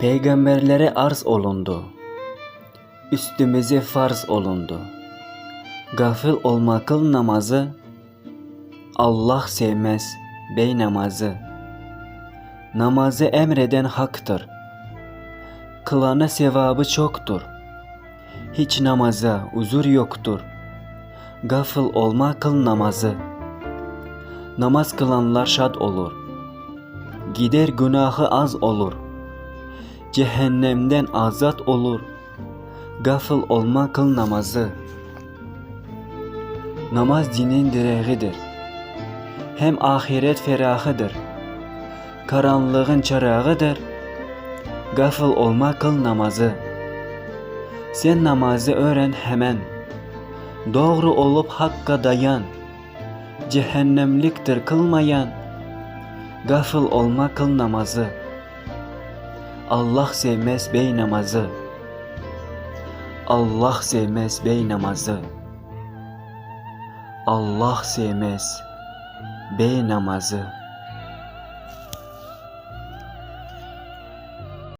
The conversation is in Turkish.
Peygamberlere arz olundu. Üstümüze farz olundu. Gafil olma kıl namazı, Allah sevmez bey namazı. Namazı emreden haktır. Kılana sevabı çoktur. Hiç namaza uzur yoktur. Gafil olma kıl namazı. Namaz kılanlar şad olur. Gider günahı az olur. Cehennemden azat olur. Gafil olma kıl namazı. Namaz dinin direğidir. Hem ahiret ferahıdır. Karanlığın çırağıdır. Gafil olma kıl namazı. Sen namazı öğren hemen. Doğru olup hakka dayan. Cehennemliktir kılmayan. Gafil olma kıl namazı. Allah sevmez bey namazı. Allah sevmez bey namazı. Allah sevmez bey namazı.